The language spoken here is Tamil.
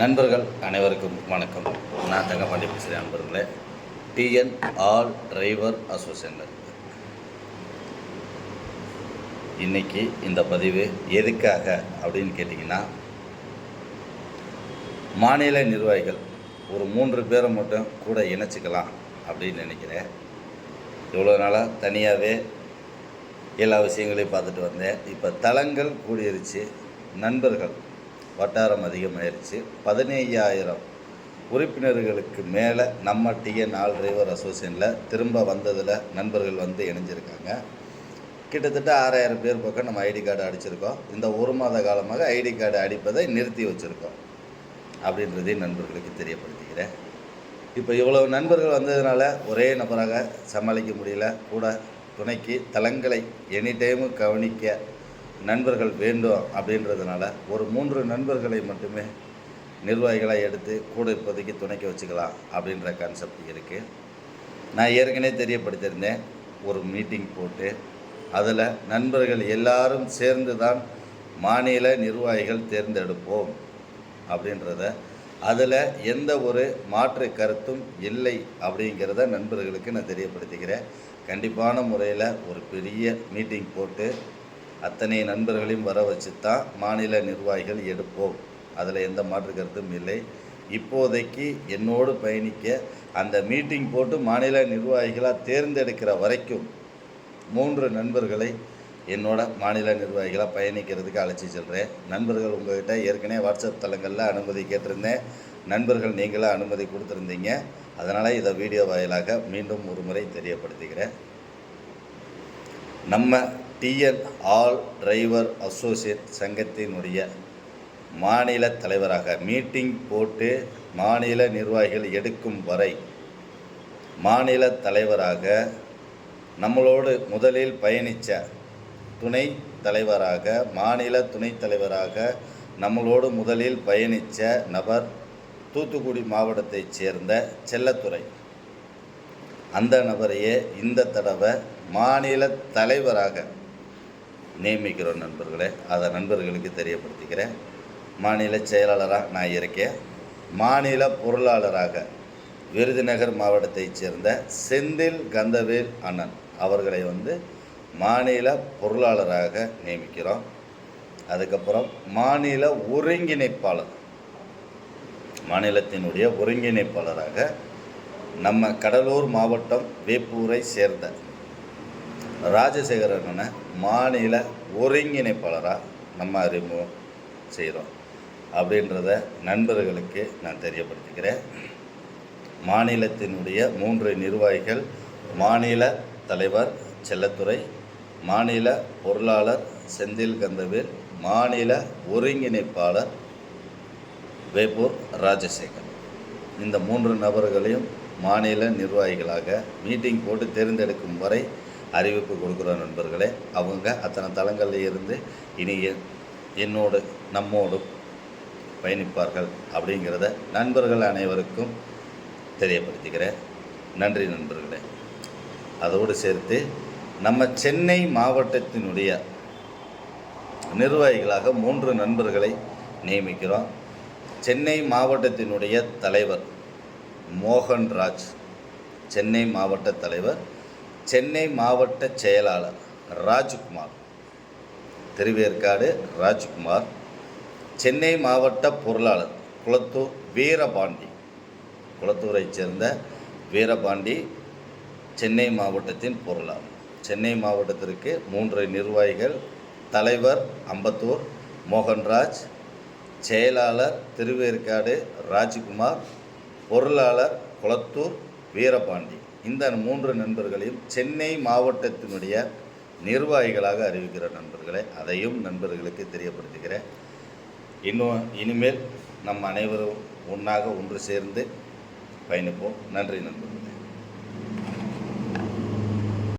நண்பர்கள் அனைவருக்கும் வணக்கம். நான் தங்கப்பாண்டி பேசுகிறேன் நண்பர்களே டிஎன் ஆல் டிரைவர் அசோசியேஷன் இன்னைக்கு இந்த பதிவு எதுக்காக அப்படின்னு கேட்டிங்கன்னா மாநில நிர்வாகிகள் ஒரு மூன்று பேரை மட்டும் கூட இணைச்சிக்கலாம் அப்படின்னு நினைக்கிறேன். இவ்வளோ நாளாக தனியாகவே எல்லா விஷயங்களையும் பார்த்துட்டு வந்தேன். இப்போ தளங்கள் கூடியிருச்சு. நண்பர்கள் வட்டாரம் அதிகமாயிருச்சு. பதினையாயிரம் உறுப்பினர்களுக்கு மேலே நம்ம டிஎன் ஆல் டிரைவர் அசோசியேஷனில் திரும்ப வந்ததில் நண்பர்கள் வந்து இணைஞ்சிருக்காங்க. கிட்டத்தட்ட ஆறாயிரம் பேர் பக்கம் நம்ம ஐடி கார்டு அடிச்சிருக்கோம். இந்த ஒரு மாத காலமாக ஐடி கார்டு அடிப்பதை நிறுத்தி வச்சுருக்கோம் அப்படின்றதையும் நண்பர்களுக்கு தெரியப்படுத்திக்கிறேன். இப்போ இவ்வளவு நண்பர்கள் வந்ததுனால ஒரே நபராக சமாளிக்க முடியல. கூட துணைக்கு தளங்களை எனி டைமு கவனிக்க நண்பர்கள் வேண்டும் அப்படின்றதுனால ஒரு மூன்று நண்பர்களை மட்டுமே நிர்வாகிகளாக எடுத்து கூட இப்போதைக்கு துணைக்க வச்சுக்கலாம் அப்படின்ற கான்செப்ட் இருக்குது நான் ஏற்கனவே தெரியப்படுத்தியிருந்தேன். ஒரு மீட்டிங் போட்டு அதில் நண்பர்கள் எல்லாரும் சேர்ந்து தான் மாநில நிர்வாகிகள் தேர்ந்தெடுப்போம் அப்படின்றத அதில் எந்த ஒரு மாற்று கருத்தும் இல்லை அப்படிங்கிறத நண்பர்களுக்கு நான் தெரியப்படுத்திக்கிறேன். கண்டிப்பான முறையில் ஒரு பெரிய மீட்டிங் போட்டு அத்தனை நண்பர்களையும் வர வச்சு தான் மாநில நிர்வாகிகள் எடுப்போம். அதில் எந்த மாற்று கருத்தும் இல்லை. இப்போதைக்கு என்னோடு பயணிக்க அந்த மீட்டிங் போட்டு மாநில நிர்வாகிகளாக தேர்ந்தெடுக்கிற வரைக்கும் மூன்று நண்பர்களை என்னோட மாநில நிர்வாகிகளாக பயணிக்கிறதுக்கு அழைச்சி செல்கிறேன் நண்பர்கள் உங்கள்கிட்ட ஏற்கனவே வாட்ஸ்அப் தளங்களில் அனுமதி கேட்டிருந்தேன். நண்பர்கள் நீங்களாக அனுமதி கொடுத்துருந்தீங்க. அதனால் இதை வீடியோ வாயிலாக மீண்டும் ஒரு முறை தெரியப்படுத்துகிறேன். நம்ம டிஎன் ஆல் டிரைவர் அசோசியேட் சங்கத்தினுடைய மாநில தலைவராக மீட்டிங் போட்டு மாநில நிர்வாகிகள் எடுக்கும் வரை மாநில தலைவராக நம்மளோடு முதலில் பயணித்த துணை தலைவராக மாநில துணைத் தலைவராக நம்மளோடு முதலில் பயணித்த நபர் தூத்துக்குடி மாவட்டத்தைச் சேர்ந்த செல்லத்துறை அந்த நபரையே இந்த தடவை மாநில தலைவராக நியமிக்கிறோம் நண்பர்களே. அதை நண்பர்களுக்கு தெரியப்படுத்திக்கிறேன். மாநில செயலாளராக நான் இருக்கேன். மாநில பொருளாளராக விருதுநகர் மாவட்டத்தைச் சேர்ந்த செந்தில் கந்தவேல் அண்ணன் அவர்களை வந்து மாநில பொருளாளராக நியமிக்கிறோம். அதுக்கப்புறம் மாநில ஒருங்கிணைப்பாளர் மாநிலத்தினுடைய ஒருங்கிணைப்பாளராக நம்ம கடலூர் மாவட்டம் வேப்பூரை சேர்ந்த ராஜசேகரனை மாநில ஒருங்கிணைப்பாளராக நம்ம அறிமுகம் செய்கிறோம் அப்படின்றத நண்பர்களுக்கு நான் தெரியப்படுத்திக்கிறேன். மாநிலத்தினுடைய மூன்று நிர்வாகிகள் மாநில தலைவர் செல்லத்துறை மாநில பொருளாளர் செந்தில் கந்தவேல் மாநில ஒருங்கிணைப்பாளர் வேப்பூர் ராஜசேகர். இந்த மூன்று நபர்களையும் மாநில நிர்வாகிகளாக மீட்டிங் போட்டு தேர்ந்தெடுக்கும் வரை அறிவிப்பு கொடுக்குற நண்பர்களே அவங்க அத்தனை தளங்களில் இருந்து இனி என்னோடு நம்மோடு பயணிப்பார்கள் அப்படிங்கிறத நண்பர்கள் அனைவருக்கும் தெரியப்படுத்திக்கிறேன். நன்றி நண்பர்களே. அதோடு சேர்த்து நம்ம சென்னை மாவட்டத்தினுடைய நிர்வாகிகளாக மூன்று நண்பர்களை நியமிக்கிறோம். சென்னை மாவட்டத்தினுடைய தலைவர் மோகன்ராஜ் சென்னை மாவட்ட தலைவர் சென்னை மாவட்ட செயலாளர் ராஜ்குமார். திருவேற்காடு ராஜ்குமார். சென்னை மாவட்ட பொருளாளர் குளத்தூர் வீரபாண்டி. குளத்தூரைச் சேர்ந்த வீரபாண்டி சென்னை மாவட்டத்தின் பொருளாளர். சென்னை மாவட்டத்திற்கு மூன்று நிர்வாகிகள் தலைவர் அம்பத்தூர் மோகன்ராஜ் செயலாளர் திருவேற்காடு ராஜ்குமார் பொருளாளர் குளத்தூர் வீரபாண்டி. இந்த மூன்று நண்பர்களையும் சென்னை மாவட்டத்தினுடைய நிர்வாகிகளாக அறிவிக்கிற நண்பர்களை அதையும் நண்பர்களுக்கு தெரியப்படுத்துகிறேன். இன்னும் இனிமேல் நம் அனைவரும் ஒன்றாக ஒன்று சேர்ந்து பயணிப்போம். நன்றி நண்பர்கள்.